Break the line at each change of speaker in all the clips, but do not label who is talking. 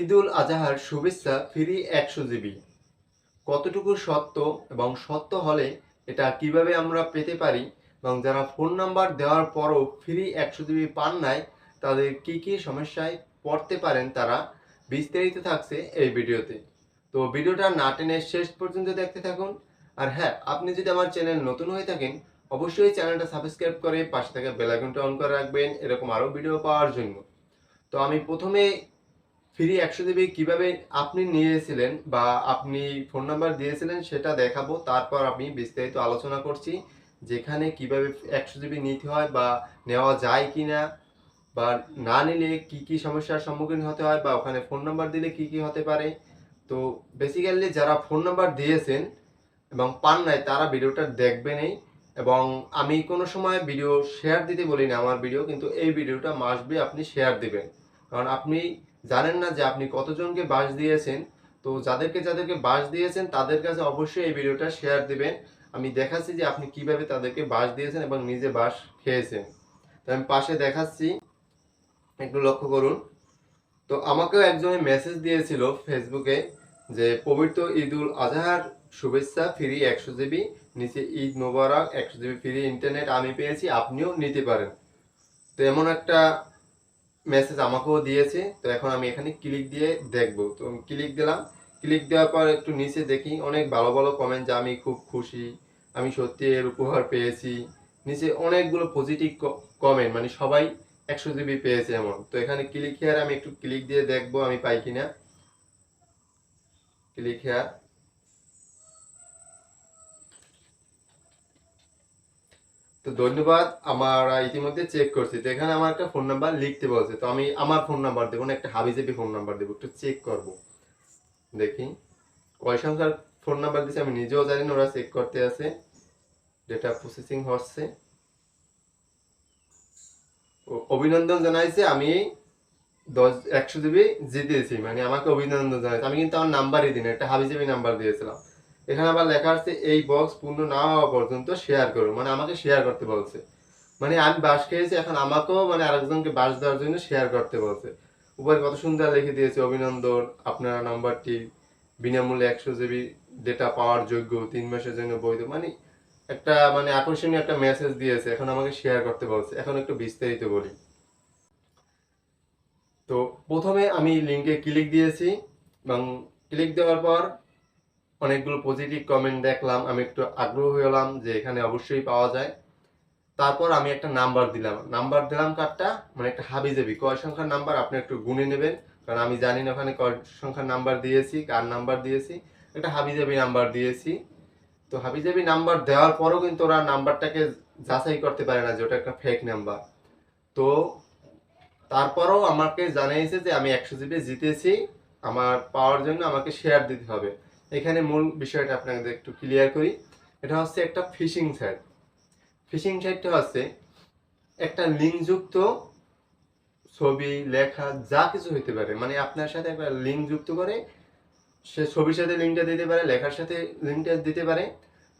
ঈদুল আজহার শুভেচ্ছা ফ্রি একশো জিবি। কতটুকু সত্য এবং সত্য হলে এটা কীভাবে আমরা পেতে পারি এবং যারা ফোন নাম্বার দেওয়ার পরও ফ্রি একশো জিবি পান নাই, তাদের কি কি সমস্যায় পড়তে পারেন তারা বিস্তারিত থাকছে এই ভিডিওতে। তো ভিডিওটা না টেনে শেষ পর্যন্ত দেখতে থাকুন। আর হ্যাঁ আপনি যদি আমার চ্যানেল নতুন হয়ে থাকেন, অবশ্যই চ্যানেলটা সাবস্ক্রাইব করে পাশে থাকা বেল আইকনটা অন করে রাখবেন, এরকম আরও ভিডিও পাওয়ার জন্য। তো আমি প্রথমে ফ্রি একশো জিবি কীভাবে আপনি নিয়েছিলেন বা আপনি ফোন নাম্বার দিয়েছিলেন সেটা দেখাবো, তারপর আমি বিস্তারিত আলোচনা করছি যেখানে কীভাবে একশো জিবি নিতে হয় বা নেওয়া যায় কি না বা না নিলে কি কি সমস্যার সম্মুখীন হতে হয় বা ওখানে ফোন নাম্বার দিলে কি কি হতে পারে। তো বেসিক্যালি যারা ফোন নাম্বার দিয়েছেন এবং পান নাই, তারা ভিডিওটা দেখবেনই এবং আমি কোনো সময় ভিডিও শেয়ার দিতে বলি না আমার ভিডিও কিন্তু এই ভিডিওটা মাসবে আপনি শেয়ার দিবেন। কারণ আপনি জানেন না যে আপনি কতজনকে বাস দিয়েছেন? তো যাদেরকে যাদেরকে বাস দিয়েছেন, তাদের কাছে অবশ্যই এই ভিডিওটা শেয়ার দিবেন। আমি দেখাচ্ছি যে আপনি কীভাবে তাদেরকে বাস দিয়েছেন এবং নিজে বাস খেয়েছেন। তো আমি পাশে দেখাচ্ছি। একটু লক্ষ্য করুন। তো আমাকেও একজনে মেসেজ দিয়েছিল ফেসবুকে যে, পবিত্র ঈদুল আজহার শুভেচ্ছা ফ্রি একশো জিবি, নিচে ঈদ মোবারক একশো জিবি ফ্রি ইন্টারনেট আমি পেয়েছি, আপনিও নিতে পারেন। তো এমন একটা মেসেজ আমাকেও দিয়েছে, তো এখন আমি এখানে ক্লিক দিয়ে দেখব। তো ক্লিক দিলাম ক্লিক দেওয়ার পর একটু নিচে দেখি, অনেক ভালো ভালো কমেন্ট যে আমি খুব খুশি, আমি সত্যি এর উপহার পেয়েছি। নিচে অনেকগুলো পজিটিভ কমেন্ট মানে সবাই একশো জিবি পেয়েছে এমন। তো এখানে ক্লিক হেয়ার আমি একটু ক্লিক দিয়ে দেখব আমি পাই কিনা। ক্লিক হেয়ার তো ধন্যবাদ, আমার ইতিমধ্যে চেক করছি। তো এখানে আমার একটা ফোন নাম্বার লিখতে বলছে, তো আমি আমার ফোন নাম্বার দেবো না, একটা হাবিজেবি ফোন নাম্বার দেবো, একটু চেক করব। দেখি। কয় ফোন নাম্বার দিচ্ছে আমি নিজেও জানি না, ওরা চেক করতে আছে। ডেটা প্রসেসিং হচ্ছে। অভিনন্দন জানাইছে, আমি দশ, একশো জিবি জিতেছি মানে আমাকে অভিনন্দন জানাইছে। আমি কিন্তু আমার নাম্বারই দিন একটা হাবিজাবি নাম্বার দিয়েছিলাম। এখানে আবার লেখা আছে, এই বক্স পূর্ণ না হওয়া পর্যন্ত শেয়ার করুন মানে আমাকে শেয়ার করতে বলছে। মানে আমি বাস খেয়েছি, এখন আমাকেও মানে আরেকজনকে বাস দেওয়ার জন্য শেয়ার করতে বলছে। উপরে কত সুন্দর লিখে দিয়েছে, অভিনন্দন, আপনার নাম্বারটি বিনামূল্যে একশো জিবি ডেটা পাওয়ার যোগ্য, তিন মাসের জন্য বৈধ। মানে একটা মানে আকর্ষণীয় একটা মেসেজ দিয়েছে, এখন আমাকে শেয়ার করতে বলছে। এখন একটু বিস্তারিত বলি। তো প্রথমে আমি লিঙ্কে ক্লিক দিয়েছি এবং ক্লিক দেওয়ার পর অনেকগুলো পজিটিভ কমেন্ট দেখলাম, আমি একটু আগ্রহ হলাম যে এখানে অবশ্যই পাওয়া যায়। তারপর আমি একটা নাম্বার দিলাম। নাম্বার দিলাম কার্ডটা মানে একটা হাবিজাবি। কয় সংখ্যার নাম্বার আপনি একটু গুনে নেবেন, কারণ আমি জানি না ওখানে কয় সংখ্যার নাম্বার দিয়েছি, কার নাম্বার দিয়েছি। একটা হাবিজাবি নাম্বার দিয়েছি। তো হাবিজাবি নাম্বার দেওয়ার পরও কিন্তু ওরা নাম্বারটাকে যাচাই করতে পারে না যে ওটা একটা ফেক নাম্বার তো তারপরও আমাকে জানিয়েছে যে আমি একশো জিবি জিতেছি, আমার পাওয়ার জন্য আমাকে শেয়ার দিতে হবে। এখানে মূল বিষয়টা আপনাদের একটু ক্লিয়ার করি। এটা হচ্ছে একটা ফিশিং সাইট ফিশিং সাইটটা হচ্ছে একটা লিঙ্কযুক্ত ছবি, লেখা, যা কিছু হইতে পারে। মানে আপনার সাথে একটা লিঙ্ক যুক্ত করে সে ছবির সাথে লিঙ্কটা দিতে পারে, লেখার সাথে লিঙ্কটা দিতে পারে।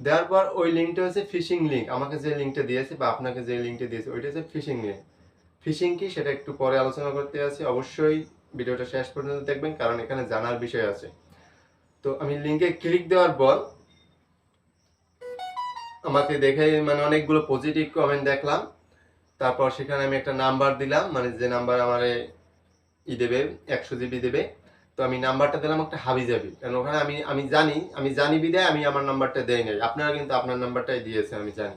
দেওয়ার পর ওই লিঙ্কটা হচ্ছে ফিশিং লিঙ্ক আমাকে যে লিঙ্কটা দিয়েছে বা আপনাকে যে লিঙ্কটা দিয়েছে, ওইটা হচ্ছে ফিশিং লিঙ্ক ফিশিং কি সেটা একটু পরে আলোচনা করতে আছি। অবশ্যই ভিডিওটা শেষ পর্যন্ত দেখবেন, কারণ এখানে জানার বিষয় আছে। তো আমি লিঙ্কে ক্লিক দেওয়ার পর আমাকে দেখে মানে অনেকগুলো পজিটিভ কমেন্ট দেখলাম। তারপর সেখানে আমি একটা নাম্বার দিলাম মানে যে নাম্বার আমার ই দেবে, একশো জিবি দেবে। তো আমি নাম্বারটা দিলাম একটা হাবি যাবি। কারণ ওখানে আমি আমি জানি আমি জানি বিদায় আমি আমার নাম্বারটা দেই নাই। আপনারা কিন্তু আপনার নাম্বারটাই দিয়েছে আমি জানি।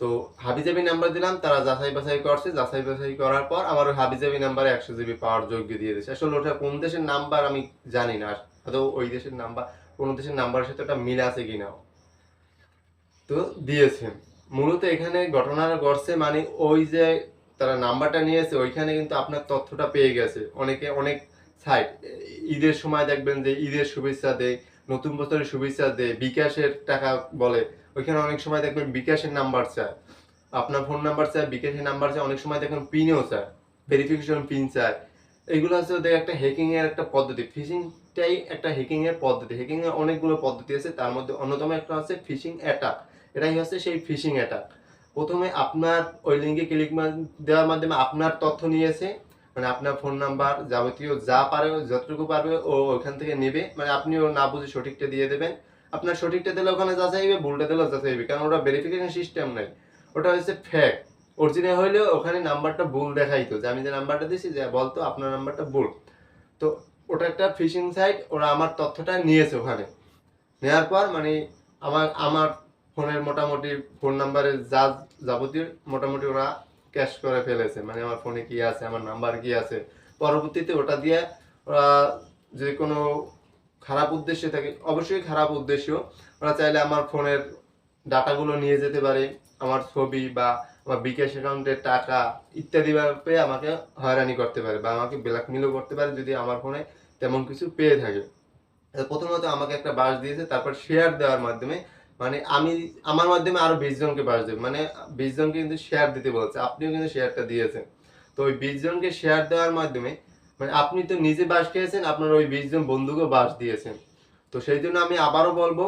তো হাবিজাবি নাম্বার দিলাম, তারা যাচাই বাছাই করছে, যাচাই বাছাই করার পর আমার ওই হাবিজাবি নাম্বারে একশো জিবি পাওয়ার যোগ্য দিয়ে দিয়েছে। আসলে ওটা কোন দেশের নাম্বার আমি জানি না হয়তো ওই দেশের নাম্বার কোন দেশের নাম্বারের সাথে ওটা মিল আছে কিনা। তো দিয়েছে। মূলত এখানে ঘটনাটা ঘটছে মানে ওই যে তারা নাম্বারটা নিয়েছে, ওইখানে কিন্তু আপনার তথ্যটা পেয়ে গেছে। অনেকে, অনেক সাইট ঈদের সময় দেখবেন যে ঈদের শুভেচ্ছা দেয় নতুন বছরের শুভেচ্ছা দেয়। বিকাশের টাকা বলে। ওইখানে অনেক সময় দেখবেন বিকাশের নাম্বার চায়। আপনার ফোন নাম্বার চায়, বিকাশের নাম্বার চায়, অনেক সময় দেখবেন পিনও চায় ভেরিফিকেশন পিন চায়। এইগুলো হচ্ছে ওদের একটা হ্যাকিং এর একটা পদ্ধতি। ফিশিংটাই একটা হ্যাকিং এর পদ্ধতি। হ্যাকিং এর অনেকগুলো পদ্ধতি আছে। তার মধ্যে অন্যতম একটা হচ্ছে ফিশিং অ্যাটাক এটাই হচ্ছে সেই ফিশিং অ্যাটাক প্রথমে আপনার ওই লিঙ্কে ক্লিক দেওয়ার মাধ্যমে আপনার তথ্য নিয়েছে। মানে আপনার ফোন নাম্বার যাবতীয় যা পারে ও যতটুকু পারবে ও ওখান থেকে নেবে। মানে আপনিও না বুঝে সঠিকটা দিয়ে দেবেন। আপনার সঠিকটা দিলে ওখানে যাচাই হবে, ভুলটা দিলেও যাচাই হবে, কারণ ওটা ভেরিফিকেশন সিস্টেম নাই। ওটা হচ্ছে ফ্যাক অরিজিনাল হইলেও ওখানে নাম্বারটা ভুল দেখাইতো, যে আমি যে নাম্বারটা দিয়েছি যে বলতো আপনার নাম্বারটা ভুল। তো ওটা একটা ফিশিং সাইট ওরা আমার তথ্যটা নিয়েছে ওখানে। নেওয়ার পর মানে আমার আমার ফোনের মোটামুটি ফোন নাম্বারের যা যাবতীয়, মোটামুটি ওরা ক্যাশ করে ফেলেছে। মানে আমার ফোনে কি আছে, আমার নাম্বার কি আছে? পরবর্তীতে ওটা দিয়ে ওরা যে কোনো খারাপ উদ্দেশ্যে থাকে, অবশ্যই খারাপ উদ্দেশ্য ওরা চাইলে আমার ফোনের ডাটাগুলো নিয়ে যেতে পারে, আমার ছবি বা আমার বিকাশ অ্যাকাউন্টের টাকা ইত্যাদি ভাবে আমাকে হয়রানি করতে পারে বা আমাকে ব্ল্যাকমেলও করতে পারে যদি আমার ফোনে তেমন কিছু পেয়ে থাকে। প্রথমত আমাকে একটা বাস দিয়েছে, তারপর শেয়ার দেওয়ার মাধ্যমে মানে আমি, আমার মাধ্যমে আরও বিশ জনকে বাস দেবে। মানে বিশ জনকে কিন্তু শেয়ার দিতে বলছে, আপনিও কিন্তু শেয়ারটা দিয়েছেন। তো ওই বিশ জনকে শেয়ার দেওয়ার মাধ্যমে মানে আপনি তো নিজে বাস খেয়েছেন, আপনার ওই বিশ জন বন্ধুকেও বাস দিয়েছেন। তো সেই জন্য আমি আবারও বলব,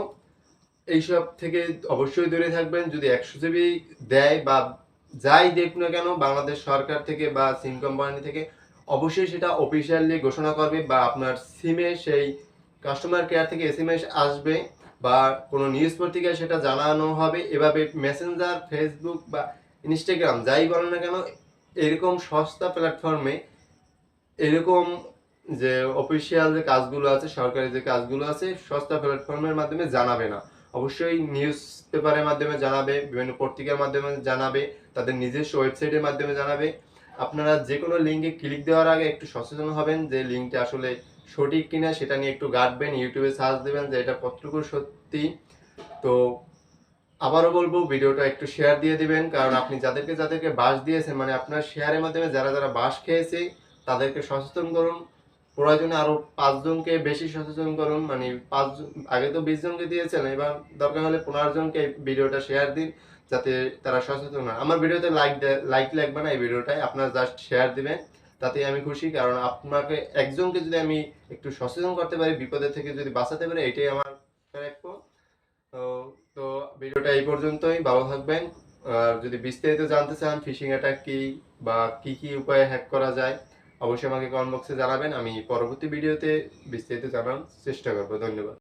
এইসব থেকে অবশ্যই দূরে থাকবেন। যদি একশো জিবি দেয় বা যাই দেখ না কেন, বাংলাদেশ সরকার থেকে বা সিম কোম্পানি থেকে, অবশ্যই সেটা অফিসিয়ালি ঘোষণা করবে বা আপনার সিমে সেই কাস্টমার কেয়ার থেকে এস আসবে। বা কোনো নিউজ পত্রিকায় সেটা জানানো হবে, এভাবে মেসেঞ্জার ফেসবুক বা ইনস্টাগ্রাম যাই বলেন না কেন, এরকম সস্তা প্ল্যাটফর্মে এরকম যে অফিসিয়াল যে কাজগুলো আছে, সরকারি যে কাজগুলো আছে, সস্তা প্ল্যাটফর্মের মাধ্যমে জানাবে না। অবশ্যই নিউজ পেপারের মাধ্যমে জানাবে, বিভিন্ন পত্রিকার মাধ্যমে জানাবে, তাদের নিজস্ব ওয়েবসাইটের মাধ্যমে জানাবে। আপনারা যে কোনো লিঙ্কে ক্লিক দেওয়ার আগে একটু সচেতন হবেন যে লিঙ্কটা আসলে সঠিক কিনা সেটা নিয়ে একটু ঘাটবেন ইউটিউবে সার্চ দেবেন যে এটা কতটুকু সত্যি। তো আবারও বলব, ভিডিওটা একটু শেয়ার দিয়ে দিবেন, কারণ আপনি যাদেরকে যাদেরকে বাস দিয়েছেন মানে আপনার শেয়ারের মাধ্যমে যারা যারা বাস খেয়েছে, তাদেরকে সচেতন করুন। প্রয়োজনে আরও পাঁচজনকে বেশি সচেতন করুন মানে পাঁচ, আগে তো বিশ জনকে দিয়েছেন, এবার দরকার হলে পনেরো জনকে ভিডিওটা শেয়ার দিন, যাতে তারা সচেতন হয়। আমার ভিডিওতে লাইক লাইক লাগবে না এই ভিডিওটায়, আপনারা জাস্ট শেয়ার দিবেন। তাতে আমি খুশি, কারণ আপনাকে, একজনকে যদি আমি একটু সচেতন করতে পারি বিপদের থেকে যদি বাঁচাতে পারি, এটাই আমার প্রাপ্য তো তো ভিডিওটা এই পর্যন্তই, ভালো থাকবেন। আর যদি বিস্তারিত জানতে চান ফিশিং অ্যাটাক কি বা কি কি উপায়ে হ্যাক করা যায়, অবশ্যই আমাকে কমেন্ট বক্সে জানাবেন, আমি পরবর্তী ভিডিওতে বিস্তারিত জানার চেষ্টা করব। ধন্যবাদ।